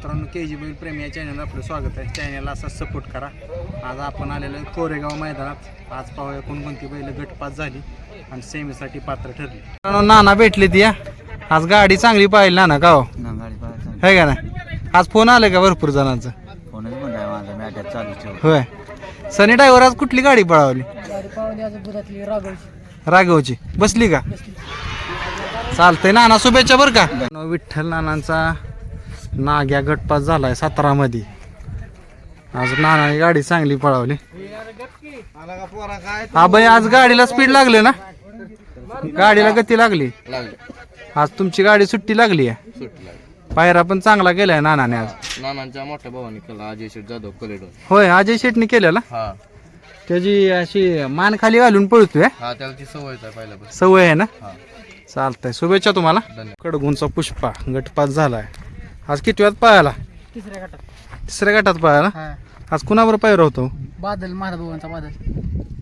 मित्रांनो के जी बैल प्रेमी या चॅनलला आपलं स्वागत आहे. चॅनलला असा सपोर्ट करा. आज आपण आलेलो आहे कोरेगाव मैदानात. आज पाहूया कोणकोणती बैल गटपात झाली आणि सेमीसाठी पात्र ठरली. मित्रांनो नाना भेटले ती या. आज गाडी चांगली पाहिली नाना का हो? है का ना आज फोन आले का भरपूर जणांचं? होय. सनी ड्रायव्हर आज कुठली गाडी पळावली? राघवची. बसली का? चालतंय. नाना शुभेच्छा बरं का? विठ्ठल नानांचा नाग्या गटपास झालाय सातारा मध्ये आज नानाने गाडी चांगली पळवली. हा बाई आज गाडीला स्पीड लागले ना? गाडीला गती लागली. आज तुमची गाडी सुट्टी लागली आहे. पायरा पण चांगला केलाय नानाने आज. नानांच्या मोठ्या भावाने केला अजय शेठ जाधव कलेडो होय अजय शेटने केलेला? त्याची अशी मान खाली घालून पळतोय. हा सवय आहे ना? चालतंय शुभेच्छा तुम्हाला. कडगुंचा पुष्पा गटपात झालाय. आज किती वेळात पाहायला तिसऱ्या गटात. तिसऱ्या गटात पाहायला हा. आज कुणावर पायरा होतो बादल महादाभावांचा बादल.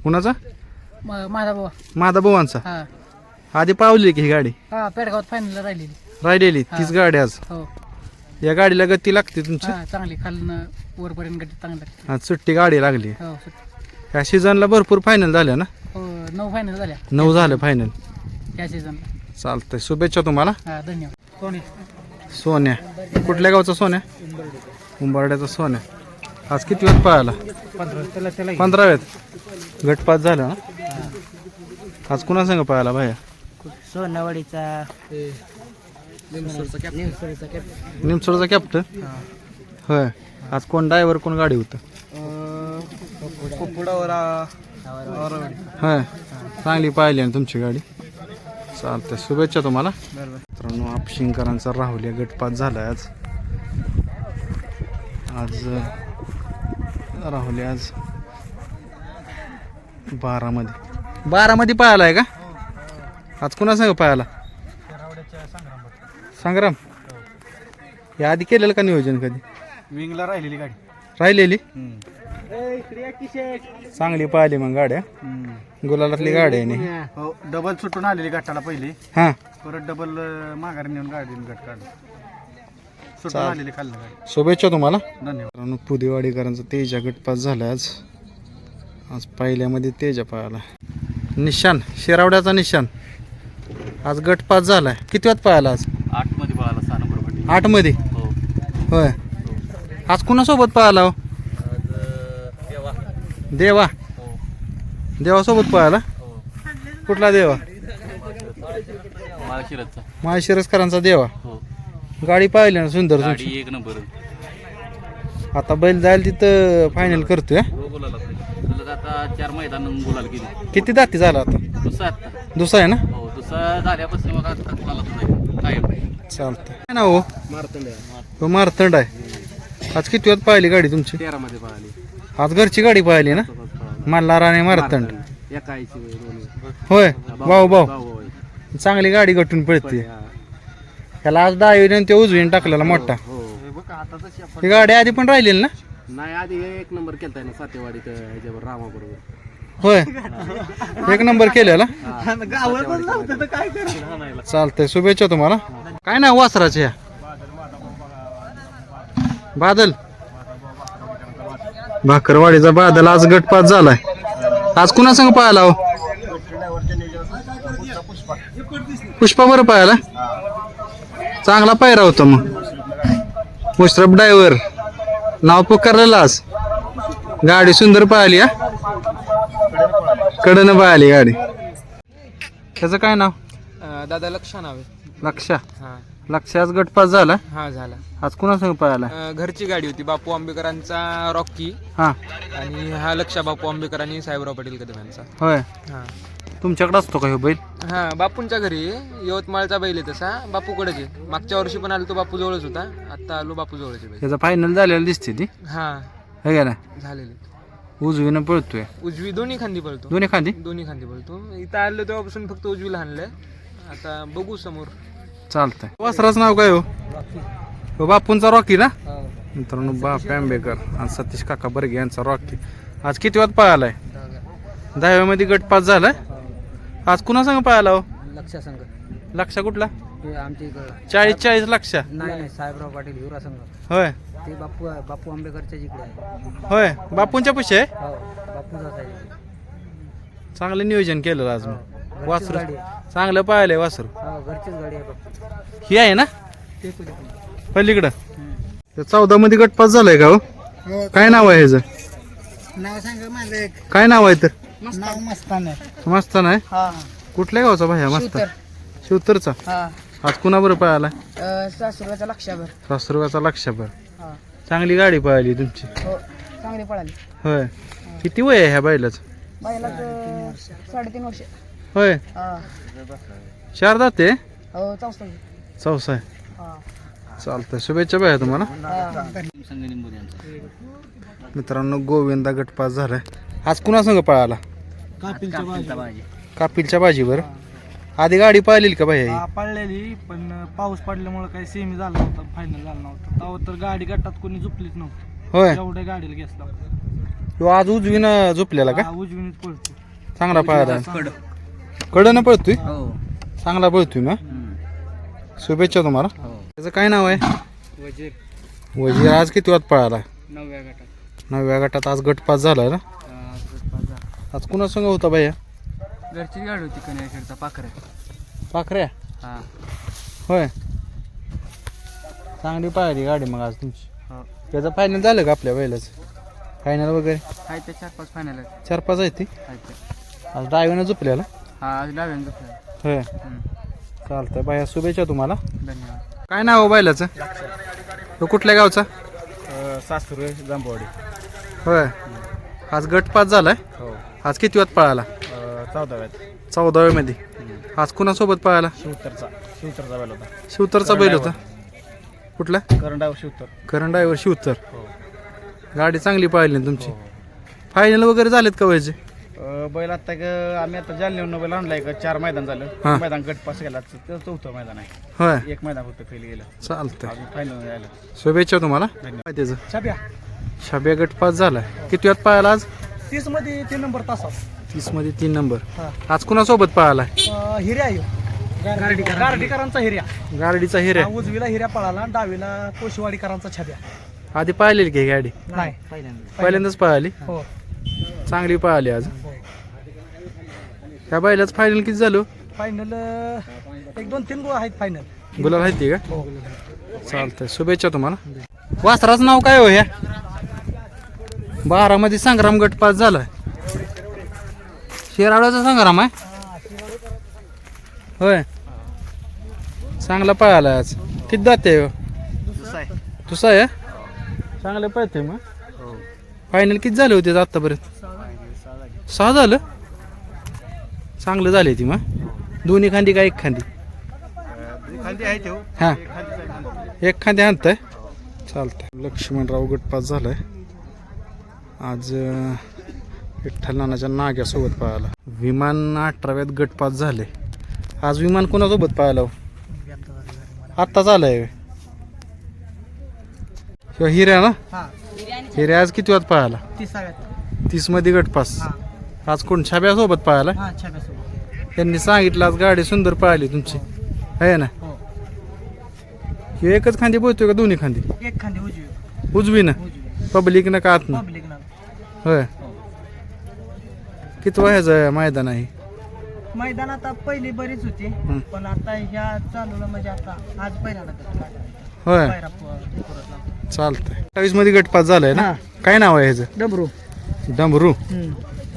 कुणाचा? महादाभावा माधा भवांचा हा. आधी पावली की ही गाडी? हा पेडगावात फायनलला राहिलेली. राहिलेली तीच गाडी आज. हो. या गाडीला गती लागते तुमची? हा चांगली. खालनं वरपर्यंत गटी चांगली लागते. आज सुट्टी गाडी लागली. हो सुट- या सीझनला भरपूर फायनल झाल्या ना? हो नऊ फायनल झाल्या. नऊ झालं फायनल या सीझनला चालतंय. शुभेच्छा तुम्हाला. हा धन्यवाद. कोणी सोन्या. कुठल्या गावचा सोन्या? उंबरड्याचा सोन्या. आज किती वेळ पाहायला पंधरा त्याला त्याला पंधरा वेळेत गटपात झाला ना? आज कुणा संग पाहायला भाया सोनावाडीचा निमसोडीचा कॅप्टन कॅप्टन होय. आज कोण ड्रायव्हर कोण गाडी होतं? होय. चांगली पाहिली ना तुमची गाडी. चालतंय. शुभेच्छा तुम्हाला. मित्रांनो आपशिंकरांचा राहुल गटपात झालाय आज. आज राहुल आज बारामध्ये. बारामध्ये पाहायला आहे का? आज कुणा सांग पाहायला? संग्राम. या आधी केलेलं का नियोजन कधी? विंगला राहिलेली गाडी. राहिलेली? चांगली पाहिली मग गाड्या. गुलालातली गाडी आहे नाही हो डबल सुटून आलेली गटाला पहिली. हां. परत डबल माघारी नेऊन गाडी गट काढला सुटून आलेली खाल्लं शुभेच्छा तुम्हाला. धन्यवाद. पुदेवाडीकरांचा तेजा गटपास झाला आज. आज पहिल्यामध्ये तेजा पाहायला निशान शिरावड्याचा निशान. आज गटपास झालाय. किती वेळात पाहायला आज? आठमध्ये नंबर पट्टी. आठमध्ये? हो. होय. आज कुणासोबत पाहायला हो? देवा. देवासोबत पाहायला हो कुठला देवा? माळशिरसकरांचा देवा. हो. गाडी पाहिली ना सुंदर तुमची? गाडी एक नंबर. आता बैल जाईल तिथं फायनल करतोय. हा? चार मैदान बोलायला गेली. किती दाती झाला आता? दुसरा आहे ना? हो दुसरा झाल्यापासून मग आता काय ना हो? मारतंड हो मारतंड आहे. आज किती वेळात पाहिली गाडी तुमची? तेरा मध्ये पळाली आज घरची गाडी पाहिली ना? मल्हार आणि मारतंड. होय. भाऊ भाऊ. चांगली गाडी गटून पळते. त्याला आज डावीने ते उजवीने टाकलेला मोठा. हो. तशी आपण ही गाडी आधी पण राहिलेली ना? नाही आधी एक नंबर केलता ना सातेवाडीत ह्याच्यावर रामाबरोबर. होय. एक नंबर केलेला? चालतंय शुभेच्छा तुम्हाला. काय ना वासराचे ह्या बादल. भाकरवाडीचा बादल आज गटपात झालाय. आज कुणा संग पाहायला हो? पुष्पा बरं पाहायला? चांगला पायरा होता मग. मुश्रफ ड्रायव्हर नाव पुकारलेलं आज. गाडी सुंदर पाहिली हा? कडनं पाहिली गाडी. त्याचं काय नाव? दादा लक्ष नावे लक्षा. हा. लक्ष आज गटपास झाला? हा झाला. आज कुणासंग पाहायला अं, घरची गाडी होती बापू आंबेकरांचा रॉकी हा. आणि हा लक्षा बापू आंबेकर आणि साहेबराव पाटील कदम यांचा होय. हा. तुमच्याकडे असतो का ह्यो बैल? हा बापूंच्या घरी. आहे. यवतमाळचा बैल आहे तसा. बापूकडेच आहे? मागच्या वर्षी पण आलो तो बापू जवळच होता. आता आलो बापू जवळच आहे बैल. त्याचा फायनल झालेला दिसते ती. हा. हे का ना झालेले. उजवीनं पळतोय. उजवी दोन्ही खांदी पळतो. दोन्ही खांदी? दोन्ही खांदी पळतो. इथं आलो तेव्हापासून फक्त उजवीला हाणलंय. आता बघू समोर. चालतंय. वासराचं नाव काय हो? हो बापूंचा रॉकी ना? मित्रांनो बाप आंबेकर आणि सतीश काका बर्गे यांचा रॉकी. आज किती वाजता पाहायलाय दहाव्यामध्ये गट पास झालाय? आज कुणा संग पाहायला हो? लक्षा संघ. लक्षा कुठला? चाळीस चाळीस लक्ष. नाही नाही साहेबराव पाटील हिवरा संघ. होय. ते बापू बापू आंबेडकरच्या जिकडे आहे. होय. बापूंच्या पैसे आहे? हो चांगलं नियोजन केलं आज हो, मग घरचीच वासरू. चांगलं पाहिलंय वासरू. हो घरचीच गाडी आहे बापू ही आहे ना? ते कुठे पण. पलीकडं. तर चौदा मध्ये गटपास झालाय का हो? काय नाव आहे ह्याचं? नाव सांगा माझं काय नाव आहे तर नाव मस्तान आहे. मस्तान आहे? हा. कुठल्या गावचा भाया मस्तान? शिवतरचा? हा. आज कुणाबरोबर पळाला? सासुराचा लक्षाभर. सासरुगाचा लक्षभर. हा. चांगली गाडी पळाली तुमची. हो चांगली पळाली. होय. किती वय आहे ह्या बैलाच? बाईला साडेतीन वर्ष. होय. हा. चार दाते हो चौसा आहे. हा. चालतंय. शुभेच्छा भाया तुम्हाला. हा. मित्रांनो गोविंदा गटपास झालाय. आज कुणा संग पळाला? कापिलच्या भाजीवर आधी गाडी पाहिली का भाई हा, पडलेली पण पाऊस पडल्यामुळे काही सेमी झाला नव्हता फायनल झाला नव्हता. तेव्हा तर गाडी गटात कोणी झुपलीच नव्हती. होय. एवढ्या गाडीला घेतला ह्यो आज उजवीन झोपलेला का? हा, उजवीनेच पळतो चांगला पळाला कडनं पळतोय? हो. चांगला पळतोय ना शुभेच्छा तुम्हाला. त्याचं काय नाव आहे? वजीर. वजीर आज किती वात पळाला नवव्या गटात. नवव्या गटात आज गटपास झाला ना? आज कुणा संग होता भैया? घरचीच गाडी होती कन्याखेडचा पाखरे पाखऱ्या. हा. होय. चांगली पाहिली गाडी मग आज तुमची. हो. त्याचं फायनल झालं का आपल्या बैलाच? फायनल वगैरे? आहे ते चार पाच फायनल चार पाच आहे ती. आज डायव्हरनं झोपल्याला हा आज डाव्यानं झोपला होय. चालतंय. बाया शुभेच्छा तुम्हाला. धन्यवाद. काय नाव आहे बैलाचं तो कुठल्या गावचा? सासूर जांभवाडी. होय. आज गटपास झालाय. हो. आज किती वात पळाला? चौदाव्यात. चौदाव्यामध्ये. आज कुणासोबत पळाला? शिवतरचा. शिवतरचा बैल होता. शिवतरचा बैल होता. कुठला? करंडाव शिवतर. करण ड्रायव्हर शिवतर. हो. गाडी चांगली पाहिली ना तुमची. फायनल वगैरे झालेत का व्हायचे बैल आता ग- आम्ही आता जालन्यावरून बैल आणलाय का चार मैदान झालं. मैदान गट पास गेला ते चौथं मैदान आहे. होय. एक मैदान फक्त फेल गेलं. चालतंय. अजून फायनल झालं शुभेच्छा तुम्हाला. धन्यवाद. काय त्याचं छाप्या. छाब्या गटपास झालाय. किती वात पळाला आज? तीसमध्ये तीन नंबर तासा तीसमध्ये तीन नंबर. हा. आज कुणासोबत पळाला हिर्या आहे. गार्डीकरांचा. हिर्या गाडीचा हिरे हा, उजवीला हिऱ्या पळाला डावीला कोशवाडीकरांचा छाप्या. आधी पाहिलेली की गाडी? नाही. पहिल्यांदाच. पळाली हो. चांगली पळाली आज. ह्या बैलाच फायनल किती झालो? फायनल एक दोन तीन गो आहेत फायनल गुलाल आहेत ती का? हो चालतंय शुभेच्छा तुम्हाला. वासराचं नाव काय हो ह्या बारामध्ये संग्राम गट पास झालाय. शेराळाचा संग्राम आहे? होय. चांगला पळाला आज. किती जाते तुसा आहे? चांगलं पळते मग? फायनल किती झाले होते आतापर्यंत? सहा झालं? चांगलं झाले ती मग. दोन्ही खांदी का एक खांदी? खाली आहे हा. एक खांदे आणताय. चालतंय. लक्ष्मणराव गटपास झालाय. आज विठ्ठल नानाच्या नाग्यासोबत पळाला. विमान अठराव्यात गटपास झाले. आज विमान कोणासोबत पळाला हो? आत्ताच आलाय ह्यो हिऱ्या ना? हिऱ्या आज किती पळाला? तिसाव्यात. तीसमध्ये गटपास. हा. आज कोण? छाब्यासोबत पळाला? हा छाप्यासोबत त्यांनी सांगितलं आज गाडी सुंदर पळाली तुमची. आहे ना? हो. ह्यो एकच खांदी बोलतोय का दोन्ही खांदी? एक खांदी उजवी. उजवी ना? उजवी. पब्लिक ना का आत ना? पब्लिक ना. होय. किती वयाचं मैदान आहे मैदान आता पहिली बरीच होती हं. पण आता ह्या चालूला म्हणजे आता आज पहिल्यांदा करतो. होय. पायरा प- परत लावतो. चालतंय. अठ्ठावीसमध्ये गटपास झालाय ना? हा. काय नाव आहे ह्याचं? डबरू डंबरू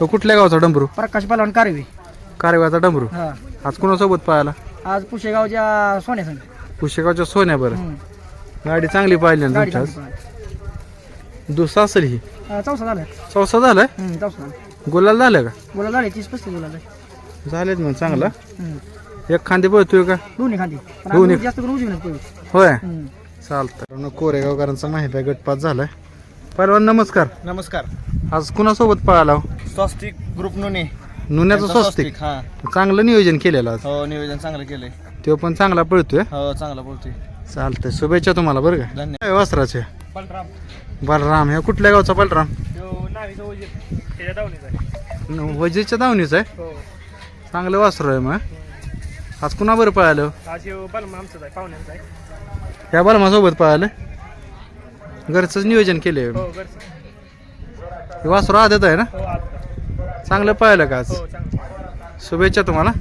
तो कुठल्या गावचा डंबरू प्रकाश पलवान कारवी. कारव्याचा डंबरू हा. आज कोणासोबत पाहायला? आज पुशेगावच्या सोन्यासंग पुशेगावच्या सोन्या बरं. गाडी चांगली पाहिली ना गाडी आज? दुसरा असेल ही. चौसा झालाय चौसा झालाय चौसा. गुलाल झालं का? बोला झाले तीस पस्तीस बोला झालेत मग चांगला. एक खांदे पळतोय का? दोन्ही खांदी. पण दोन्ही. आम्ही जास्त करून उजवी होय. चालतंय. कोरेगावकरांचा माहिती आहे गटपास झालाय. पहिलवान नमस्कार. नमस्कार. आज कुणासोबत पळाला हो? स्वस्तिक ग्रुप नुने. नुन्याचं स्वस्तिक. हा. चांगलं नियोजन केलेलं आज. हो नियोजन चांगलं केलंय. तो पण चांगला पळतोय. हो चांगला बोलतोय चालतंय. शुभेच्छा तुम्हाला बरं का? धन्यवाद. काय वस्त्राचे? बलराम. बलराम ह्या कुठल्या गावचा बलराम? नावीचा वजीर. त्याच्या दावणीचा आहे. न- वजीरच्या दावणीचा आहे? हो. चांगलं वासरू आहे मग. आज कुणा बरं पळालं? आज बलमा आमचं आहे पाहुण्यांचा आहे. ह्या बलमासोबत पळालं? घरचंच नियोजन केले हो घरचं वासरू आदत आहे ना? हो चांगलं पळालं का आज? हो चांगलं. शुभेच्छा तुम्हाला.